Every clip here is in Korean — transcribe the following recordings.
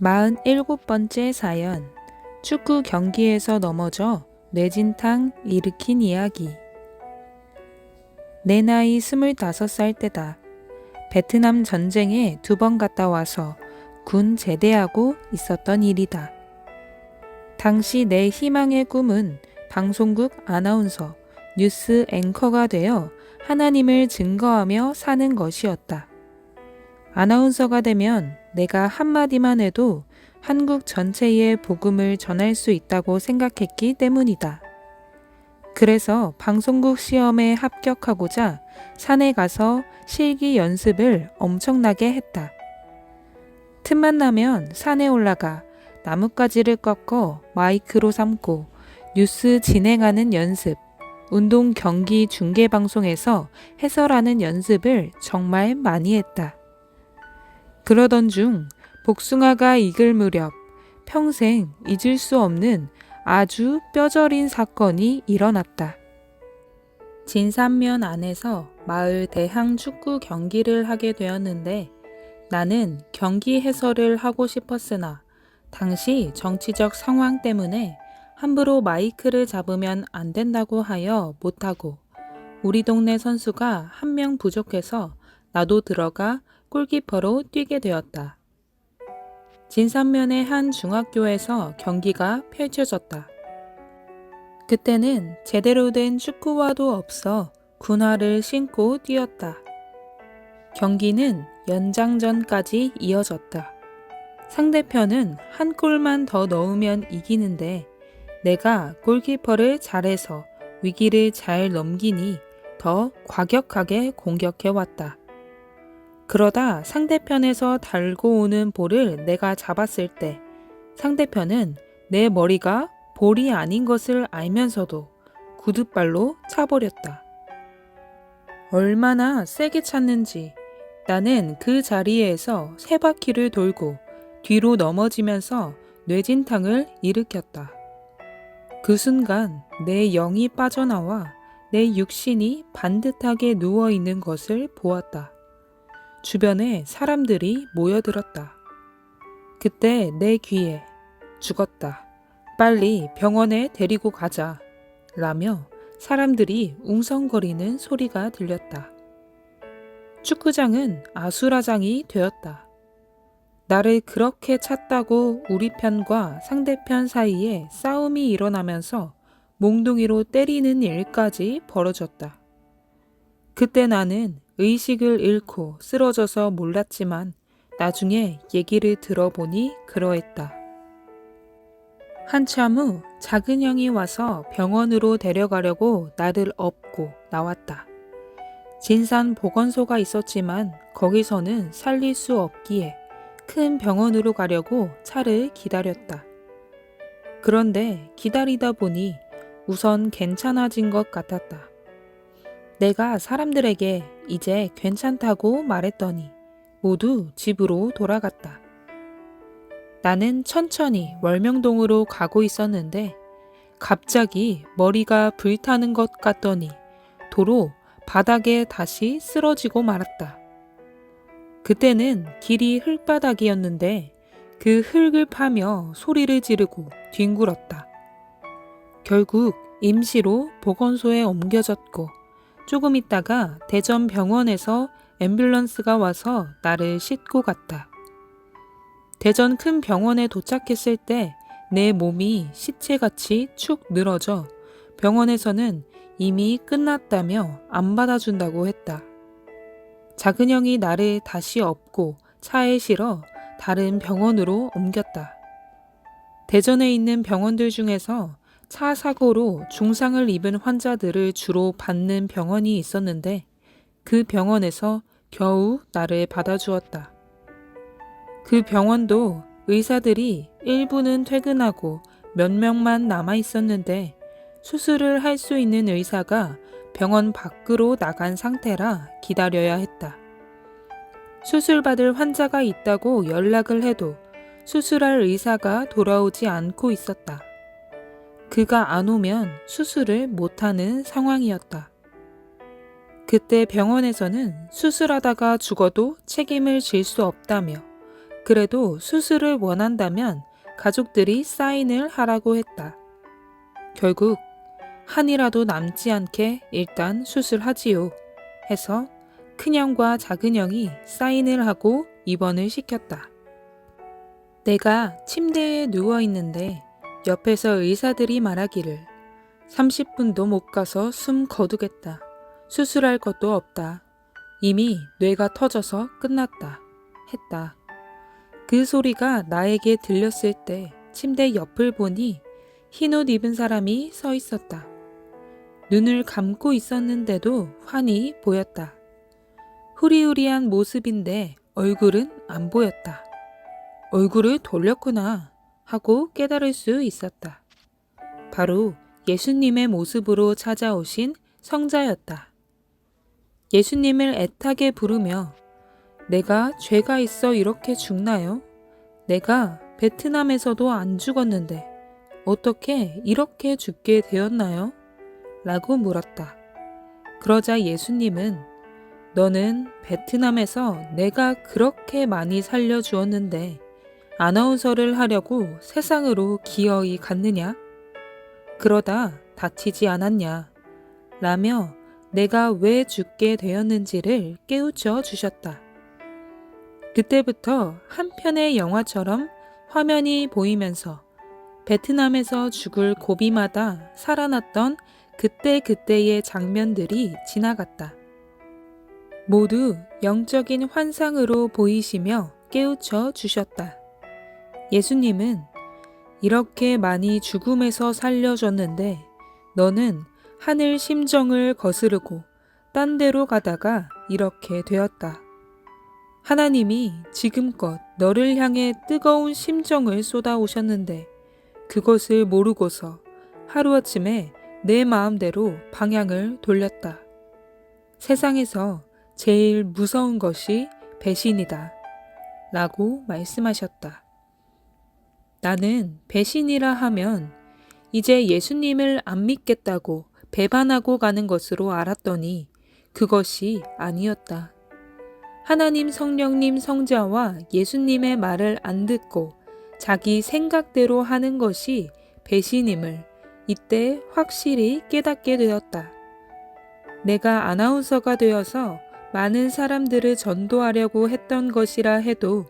47번째 사연. 축구 경기에서 넘어져 뇌진탕 일으킨 이야기. 내 나이 25살 때다. 베트남 전쟁에 두 번 갔다 와서 군 제대하고 있었던 일이다. 당시 내 희망의 꿈은 방송국 아나운서, 뉴스 앵커가 되어 하나님을 증거하며 사는 것이었다. 아나운서가 되면 내가 한마디만 해도 한국 전체에 복음을 전할 수 있다고 생각했기 때문이다. 그래서 방송국 시험에 합격하고자 산에 가서 실기 연습을 엄청나게 했다. 틈만 나면 산에 올라가 나뭇가지를 꺾어 마이크로 삼고 뉴스 진행하는 연습, 운동 경기 중계 방송에서 해설하는 연습을 정말 많이 했다. 그러던 중 복숭아가 익을 무렵 평생 잊을 수 없는 아주 뼈저린 사건이 일어났다. 진산면 안에서 마을 대항 축구 경기를 하게 되었는데 나는 경기 해설을 하고 싶었으나 당시 정치적 상황 때문에 함부로 마이크를 잡으면 안 된다고 하여 못하고 우리 동네 선수가 한 명 부족해서 나도 들어가 골키퍼로 뛰게 되었다. 진산면의 한 중학교에서 경기가 펼쳐졌다. 그때는 제대로 된 축구화도 없어 군화를 신고 뛰었다. 경기는 연장전까지 이어졌다. 상대편은 한 골만 더 넣으면 이기는데 내가 골키퍼를 잘해서 위기를 잘 넘기니 더 과격하게 공격해 왔다. 그러다 상대편에서 달고 오는 볼을 내가 잡았을 때 상대편은 내 머리가 볼이 아닌 것을 알면서도 구두발로 차버렸다. 얼마나 세게 찼는지 나는 그 자리에서 세 바퀴를 돌고 뒤로 넘어지면서 뇌진탕을 일으켰다. 그 순간 내 영이 빠져나와 내 육신이 반듯하게 누워 있는 것을 보았다. 주변에 사람들이 모여들었다. 그때 내 귀에 죽었다. 빨리 병원에 데리고 가자. 라며 사람들이 웅성거리는 소리가 들렸다. 축구장은 아수라장이 되었다. 나를 그렇게 찼다고 우리 편과 상대편 사이에 싸움이 일어나면서 몽둥이로 때리는 일까지 벌어졌다. 그때 나는 의식을 잃고 쓰러져서 몰랐지만 나중에 얘기를 들어보니 그러했다. 한참 후 작은 형이 와서 병원으로 데려가려고 나를 업고 나왔다. 진산 보건소가 있었지만 거기서는 살릴 수 없기에 큰 병원으로 가려고 차를 기다렸다. 그런데 기다리다 보니 우선 괜찮아진 것 같았다. 내가 사람들에게 이제 괜찮다고 말했더니 모두 집으로 돌아갔다. 나는 천천히 월명동으로 가고 있었는데 갑자기 머리가 불타는 것 같더니 도로 바닥에 다시 쓰러지고 말았다. 그때는 길이 흙바닥이었는데 그 흙을 파며 소리를 지르고 뒹굴었다. 결국 임시로 보건소에 옮겨졌고 조금 있다가 대전 병원에서 앰뷸런스가 와서 나를 싣고 갔다. 대전 큰 병원에 도착했을 때 내 몸이 시체같이 축 늘어져 병원에서는 이미 끝났다며 안 받아준다고 했다. 작은 형이 나를 다시 업고 차에 실어 다른 병원으로 옮겼다. 대전에 있는 병원들 중에서 차 사고로 중상을 입은 환자들을 주로 받는 병원이 있었는데 그 병원에서 겨우 나를 받아주었다. 그 병원도 의사들이 일부는 퇴근하고 몇 명만 남아 있었는데 수술을 할 수 있는 의사가 병원 밖으로 나간 상태라 기다려야 했다. 수술받을 환자가 있다고 연락을 해도 수술할 의사가 돌아오지 않고 있었다. 그가 안 오면 수술을 못하는 상황이었다. 그때 병원에서는 수술하다가 죽어도 책임을 질 수 없다며 그래도 수술을 원한다면 가족들이 사인을 하라고 했다. 결국 한이라도 남지 않게 일단 수술하지요. 해서 큰형과 작은형이 사인을 하고 입원을 시켰다. 내가 침대에 누워 있는데 옆에서 의사들이 말하기를 30분도 못 가서 숨 거두겠다. 수술할 것도 없다. 이미 뇌가 터져서 끝났다. 했다. 그 소리가 나에게 들렸을 때 침대 옆을 보니 흰 옷 입은 사람이 서 있었다. 눈을 감고 있었는데도 환히 보였다. 후리후리한 모습인데 얼굴은 안 보였다. 얼굴을 돌렸구나 하고 깨달을 수 있었다. 바로 예수님의 모습으로 찾아오신 성자였다. 예수님을 애타게 부르며 내가 죄가 있어 이렇게 죽나요? 내가 베트남에서도 안 죽었는데 어떻게 이렇게 죽게 되었나요? 라고 물었다. 그러자 예수님은 너는 베트남에서 내가 그렇게 많이 살려주었는데 아나운서를 하려고 세상으로 기어이 갔느냐? 그러다 다치지 않았냐? 라며 내가 왜 죽게 되었는지를 깨우쳐 주셨다. 그때부터 한 편의 영화처럼 화면이 보이면서 베트남에서 죽을 고비마다 살아났던 그때그때의 장면들이 지나갔다. 모두 영적인 환상으로 보이시며 깨우쳐 주셨다. 예수님은 이렇게 많이 죽음에서 살려줬는데 너는 하늘 심정을 거스르고 딴 데로 가다가 이렇게 되었다. 하나님이 지금껏 너를 향해 뜨거운 심정을 쏟아오셨는데 그것을 모르고서 하루아침에 내 마음대로 방향을 돌렸다. 세상에서 제일 무서운 것이 배신이다. 라고 말씀하셨다. 나는 배신이라 하면 이제 예수님을 안 믿겠다고 배반하고 가는 것으로 알았더니 그것이 아니었다. 하나님 성령님 성자와 예수님의 말을 안 듣고 자기 생각대로 하는 것이 배신임을 이때 확실히 깨닫게 되었다. 내가 아나운서가 되어서 많은 사람들을 전도하려고 했던 것이라 해도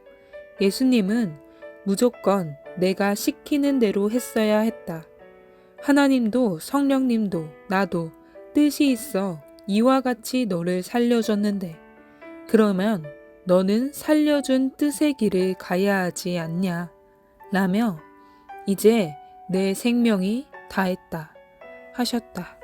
예수님은 무조건 내가 시키는 대로 했어야 했다. 하나님도 성령님도 나도 뜻이 있어 이와 같이 너를 살려줬는데 그러면 너는 살려준 뜻의 길을 가야 하지 않냐 라며 이제 내 생명이 다했다 하셨다.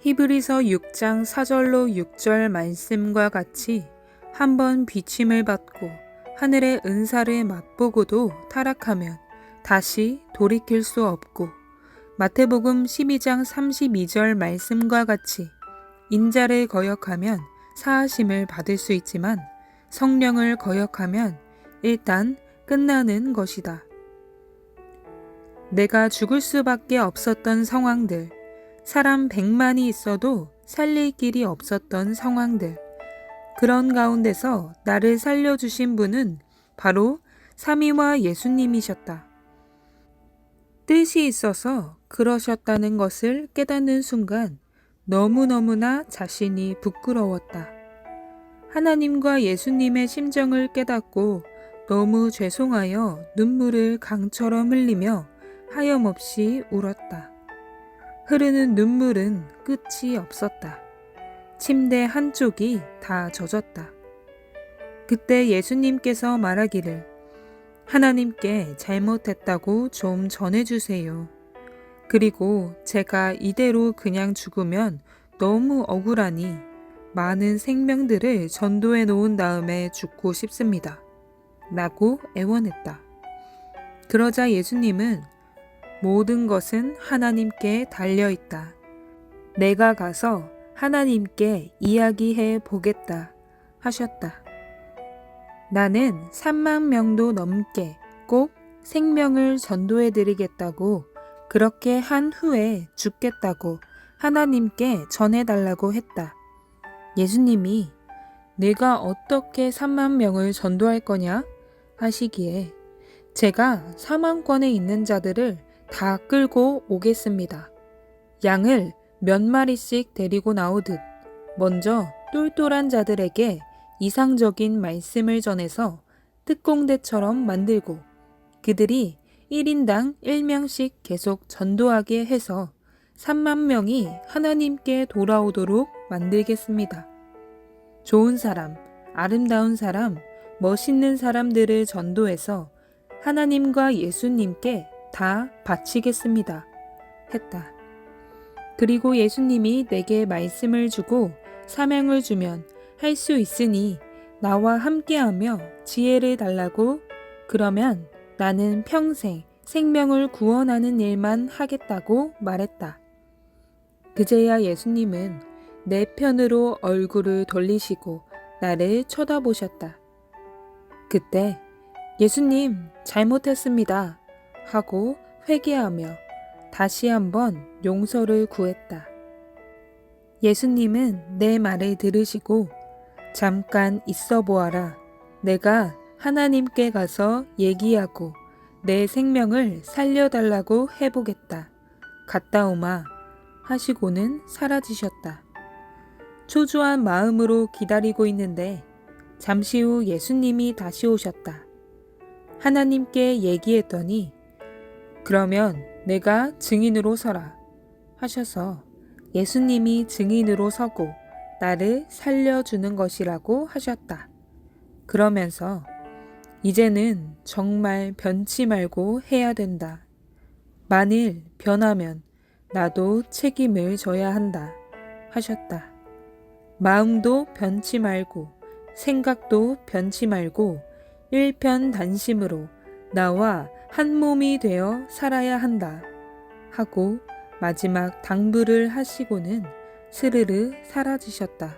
히브리서 6장 4절로 6절 말씀과 같이 한번 비침을 받고 하늘의 은사를 맛보고도 타락하면 다시 돌이킬 수 없고 마태복음 12장 32절 말씀과 같이 인자를 거역하면 사하심을 받을 수 있지만 성령을 거역하면 일단 끝나는 것이다. 내가 죽을 수밖에 없었던 상황들, 사람 100만이 있어도 살릴 길이 없었던 상황들, 그런 가운데서 나를 살려주신 분은 바로 삼위와 예수님이셨다. 뜻이 있어서 그러셨다는 것을 깨닫는 순간 너무너무나 자신이 부끄러웠다. 하나님과 예수님의 심정을 깨닫고 너무 죄송하여 눈물을 강처럼 흘리며 하염없이 울었다. 흐르는 눈물은 끝이 없었다. 침대 한쪽이 다 젖었다. 그때 예수님께서 말하기를 하나님께 잘못했다고 좀 전해주세요. 그리고 제가 이대로 그냥 죽으면 너무 억울하니 많은 생명들을 전도해 놓은 다음에 죽고 싶습니다. 라고 애원했다. 그러자 예수님은 모든 것은 하나님께 달려 있다. 내가 가서 하나님께 이야기해 보겠다 하셨다. 나는 3만 명도 넘게 꼭 생명을 전도해 드리겠다고 그렇게 한 후에 죽겠다고 하나님께 전해달라고 했다. 예수님이 내가 어떻게 3만 명을 전도할 거냐? 하시기에 제가 사망권에 있는 자들을 다 끌고 오겠습니다. 양을 몇 마리씩 데리고 나오듯 먼저 똘똘한 자들에게 이상적인 말씀을 전해서 특공대처럼 만들고 그들이 1인당 1명씩 계속 전도하게 해서 3만 명이 하나님께 돌아오도록 만들겠습니다. 좋은 사람, 아름다운 사람, 멋있는 사람들을 전도해서 하나님과 예수님께 다 바치겠습니다. 했다. 그리고 예수님이 내게 말씀을 주고 사명을 주면 할 수 있으니 나와 함께하며 지혜를 달라고 그러면 나는 평생 생명을 구원하는 일만 하겠다고 말했다. 그제야 예수님은 내 편으로 얼굴을 돌리시고 나를 쳐다보셨다. 그때 예수님 잘못했습니다 하고 회개하며 다시 한번 용서를 구했다. 예수님은 내 말을 들으시고 잠깐 있어 보아라. 내가 하나님께 가서 얘기하고 내 생명을 살려달라고 해보겠다. 갔다 오마. 하시고는 사라지셨다. 초조한 마음으로 기다리고 있는데 잠시 후 예수님이 다시 오셨다. 하나님께 얘기했더니 그러면 내가 증인으로 서라 하셔서 예수님이 증인으로 서고 나를 살려주는 것이라고 하셨다. 그러면서 이제는 정말 변치 말고 해야 된다. 만일 변하면 나도 책임을 져야 한다. 하셨다. 마음도 변치 말고 생각도 변치 말고 일편단심으로 나와 한 몸이 되어 살아야 한다. 하고 마지막 당부를 하시고는 스르르 사라지셨다.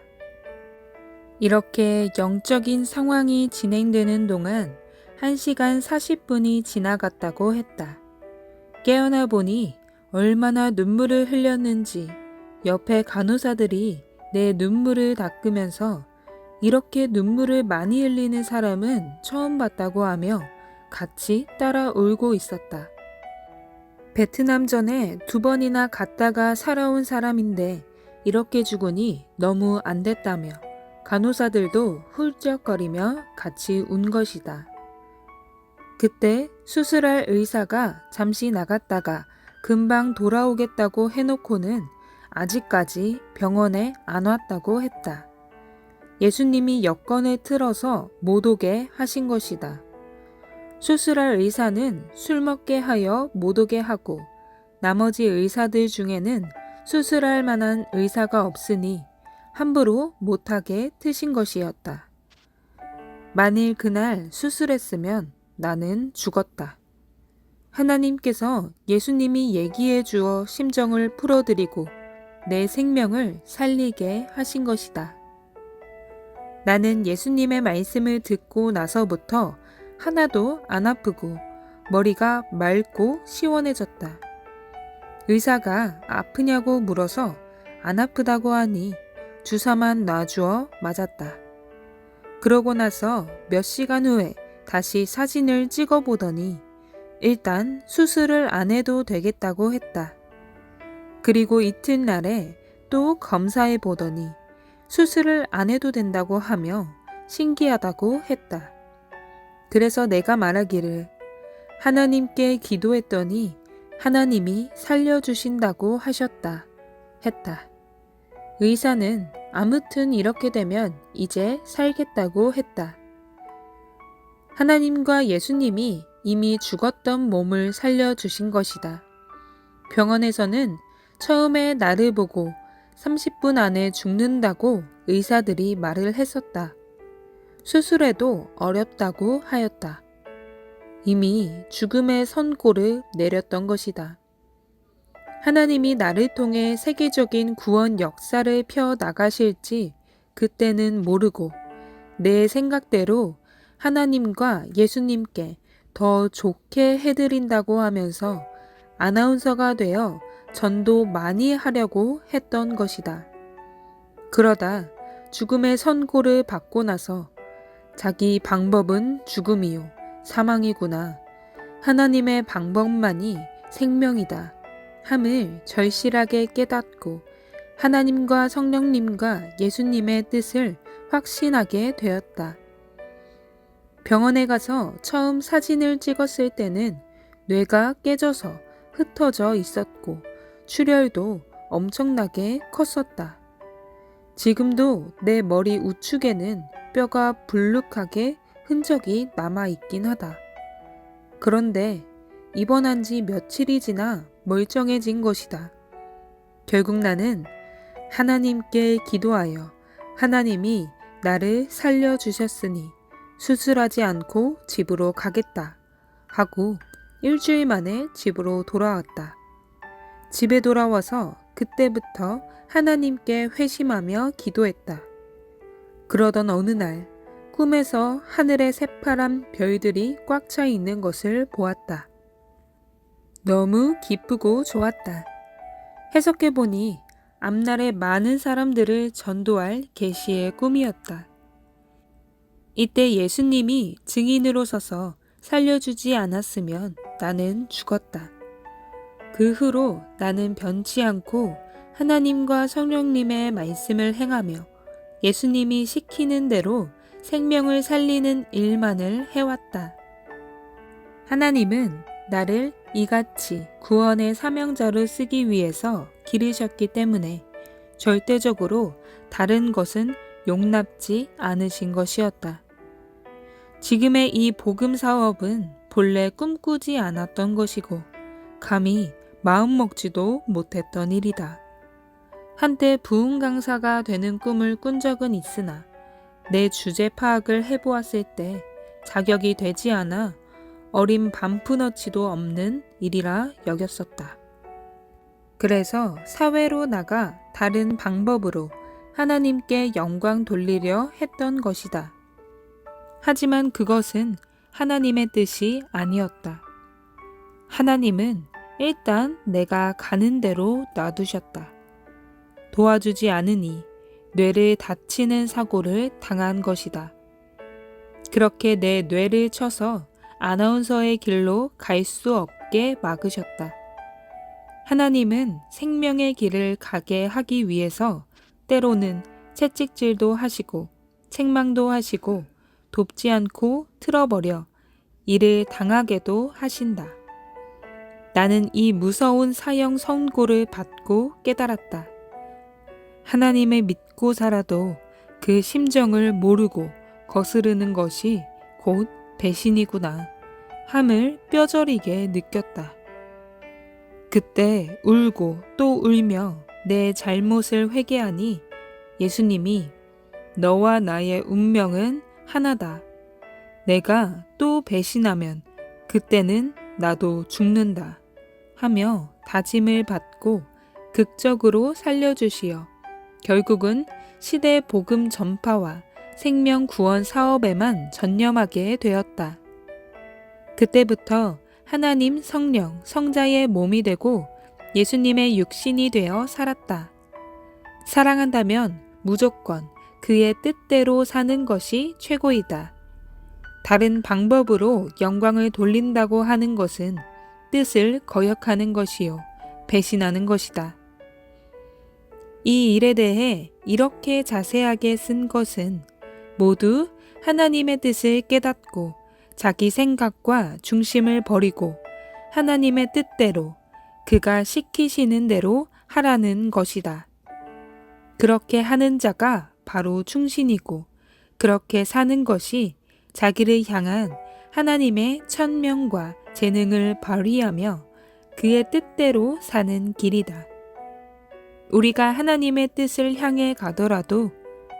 이렇게 영적인 상황이 진행되는 동안 1시간 40분이 지나갔다고 했다. 깨어나 보니 얼마나 눈물을 흘렸는지 옆에 간호사들이 내 눈물을 닦으면서 이렇게 눈물을 많이 흘리는 사람은 처음 봤다고 하며 같이 따라 울고 있었다. 베트남 전에 두 번이나 갔다가 살아온 사람인데 이렇게 죽으니 너무 안 됐다며 간호사들도 훌쩍거리며 같이 운 것이다. 그때 수술할 의사가 잠시 나갔다가 금방 돌아오겠다고 해놓고는 아직까지 병원에 안 왔다고 했다. 예수님이 여건을 틀어서 못 오게 하신 것이다. 수술할 의사는 술 먹게 하여 못 오게 하고 나머지 의사들 중에는 수술할 만한 의사가 없으니 함부로 못하게 트신 것이었다. 만일 그날 수술했으면 나는 죽었다. 하나님께서 예수님이 얘기해 주어 심정을 풀어드리고 내 생명을 살리게 하신 것이다. 나는 예수님의 말씀을 듣고 나서부터 하나도 안 아프고 머리가 맑고 시원해졌다. 의사가 아프냐고 물어서 안 아프다고 하니 주사만 놔주어 맞았다. 그러고 나서 몇 시간 후에 다시 사진을 찍어 보더니 일단 수술을 안 해도 되겠다고 했다. 그리고 이튿날에 또 검사해 보더니 수술을 안 해도 된다고 하며 신기하다고 했다. 그래서 내가 말하기를 하나님께 기도했더니 하나님이 살려주신다고 하셨다. 했다. 의사는 아무튼 이렇게 되면 이제 살겠다고 했다. 하나님과 예수님이 이미 죽었던 몸을 살려주신 것이다. 병원에서는 처음에 나를 보고 30분 안에 죽는다고 의사들이 말을 했었다. 수술해도 어렵다고 하였다. 이미 죽음의 선고를 내렸던 것이다. 하나님이 나를 통해 세계적인 구원 역사를 펴 나가실지 그때는 모르고 내 생각대로 하나님과 예수님께 더 좋게 해드린다고 하면서 아나운서가 되어 전도 많이 하려고 했던 것이다. 그러다 죽음의 선고를 받고 나서 자기 방법은 죽음이요, 사망이구나. 하나님의 방법만이 생명이다. 함을 절실하게 깨닫고 하나님과 성령님과 예수님의 뜻을 확신하게 되었다. 병원에 가서 처음 사진을 찍었을 때는 뇌가 깨져서 흩어져 있었고 출혈도 엄청나게 컸었다. 지금도 내 머리 우측에는 뼈가 불룩하게 흔적이 남아 있긴 하다. 그런데 입원한 지 며칠이 지나 멀쩡해진 것이다. 결국 나는 하나님께 기도하여 하나님이 나를 살려주셨으니 수술하지 않고 집으로 가겠다 하고 일주일 만에 집으로 돌아왔다. 집에 돌아와서 그때부터 하나님께 회심하며 기도했다. 그러던 어느 날 꿈에서 하늘에 새파란 별들이 꽉 차 있는 것을 보았다. 너무 기쁘고 좋았다. 해석해 보니 앞날에 많은 사람들을 전도할 계시의 꿈이었다. 이때 예수님이 증인으로 서서 살려주지 않았으면 나는 죽었다. 그 후로 나는 변치 않고 하나님과 성령님의 말씀을 행하며 예수님이 시키는 대로 생명을 살리는 일만을 해왔다. 하나님은 나를 이같이 구원의 사명자로 쓰기 위해서 기르셨기 때문에 절대적으로 다른 것은 용납지 않으신 것이었다. 지금의 이 복음 사업은 본래 꿈꾸지 않았던 것이고, 감히 마음 먹지도 못했던 일이다. 한때 부흥 강사가 되는 꿈을 꾼 적은 있으나, 내 주제 파악을 해보았을 때 자격이 되지 않아 어린 반푼어치도 없는 일이라 여겼었다. 그래서 사회로 나가 다른 방법으로 하나님께 영광 돌리려 했던 것이다. 하지만 그것은 하나님의 뜻이 아니었다. 하나님은 일단 내가 가는 대로 놔두셨다. 도와주지 않으니 뇌를 다치는 사고를 당한 것이다. 그렇게 내 뇌를 쳐서 아나운서의 길로 갈 수 없게 막으셨다. 하나님은 생명의 길을 가게 하기 위해서 때로는 채찍질도 하시고 책망도 하시고 돕지 않고 틀어버려 이를 당하게도 하신다. 나는 이 무서운 사형 선고를 받고 깨달았다. 하나님을 믿고 살아도 그 심정을 모르고 거스르는 것이 곧 배신이구나 함을 뼈저리게 느꼈다. 그때 울고 또 울며 내 잘못을 회개하니 예수님이 너와 나의 운명은 하나다. 내가 또 배신하면 그때는 나도 죽는다. 하며 다짐을 받고 극적으로 살려주시어 결국은 시대 복음 전파와 생명 구원 사업에만 전념하게 되었다. 그때부터 하나님 성령, 성자의 몸이 되고 예수님의 육신이 되어 살았다. 사랑한다면 무조건 그의 뜻대로 사는 것이 최고이다. 다른 방법으로 영광을 돌린다고 하는 것은 뜻을 거역하는 것이요, 배신하는 것이다. 이 일에 대해 이렇게 자세하게 쓴 것은 모두 하나님의 뜻을 깨닫고 자기 생각과 중심을 버리고 하나님의 뜻대로 그가 시키시는 대로 하라는 것이다. 그렇게 하는 자가 바로 충신이고 그렇게 사는 것이 자기를 향한 하나님의 천명과 재능을 발휘하며 그의 뜻대로 사는 길이다. 우리가 하나님의 뜻을 향해 가더라도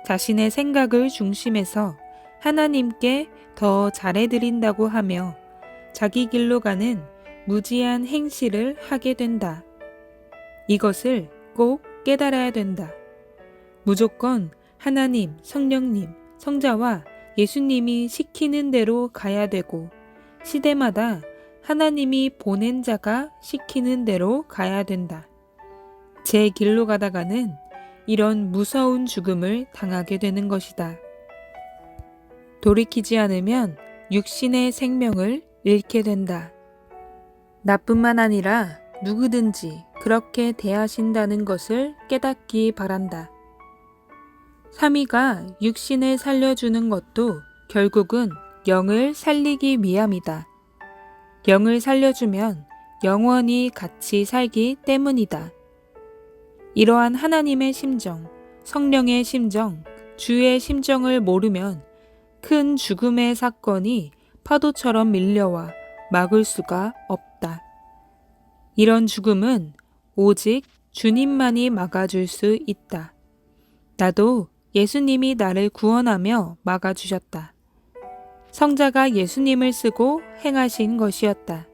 자신의 생각을 중심해서 하나님께 더 잘해드린다고 하며 자기 길로 가는 무지한 행실을 하게 된다. 이것을 꼭 깨달아야 된다. 무조건 하나님, 성령님, 성자와 예수님이 시키는 대로 가야 되고 시대마다 하나님이 보낸 자가 시키는 대로 가야 된다. 제 길로 가다가는 이런 무서운 죽음을 당하게 되는 것이다. 돌이키지 않으면 육신의 생명을 잃게 된다. 나뿐만 아니라 누구든지 그렇게 대하신다는 것을 깨닫기 바란다. 삼위가 육신을 살려주는 것도 결국은 영을 살리기 위함이다. 영을 살려주면 영원히 같이 살기 때문이다. 이러한 하나님의 심정, 성령의 심정, 주의 심정을 모르면 큰 죽음의 사건이 파도처럼 밀려와 막을 수가 없다. 이런 죽음은 오직 주님만이 막아줄 수 있다. 나도 예수님이 나를 구원하며 막아주셨다. 성자가 예수님을 쓰고 행하신 것이었다.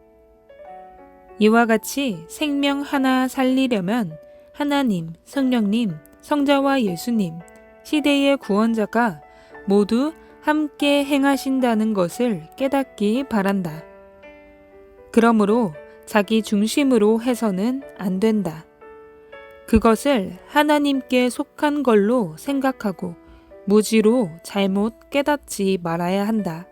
이와 같이 생명 하나 살리려면 하나님, 성령님, 성자와 예수님, 시대의 구원자가 모두 함께 행하신다는 것을 깨닫기 바란다. 그러므로 자기 중심으로 해서는 안 된다. 그것을 하나님께 속한 걸로 생각하고 무지로 잘못 깨닫지 말아야 한다.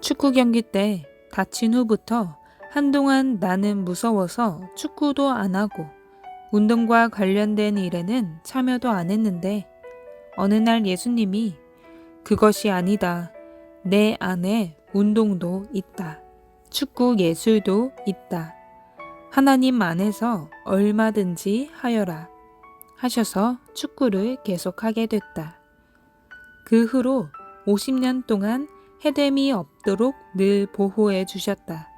축구 경기 때 다친 후부터 한동안 나는 무서워서 축구도 안 하고 운동과 관련된 일에는 참여도 안 했는데 어느 날 예수님이 그것이 아니다. 내 안에 운동도 있다. 축구 예술도 있다. 하나님 안에서 얼마든지 하여라. 하셔서 축구를 계속하게 됐다. 그 후로 50년 동안 해됨이 없도록 늘 보호해 주셨다.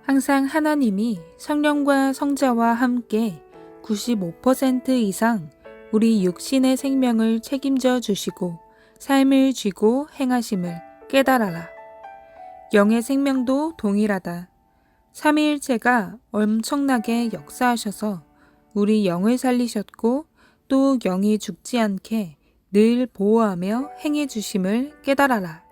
항상 하나님이 성령과 성자와 함께 95% 이상 우리 육신의 생명을 책임져 주시고 삶을 쥐고 행하심을 깨달아라. 영의 생명도 동일하다. 삼위일체가 엄청나게 역사하셔서 우리 영을 살리셨고 또 영이 죽지 않게 늘 보호하며 행해 주심을 깨달아라.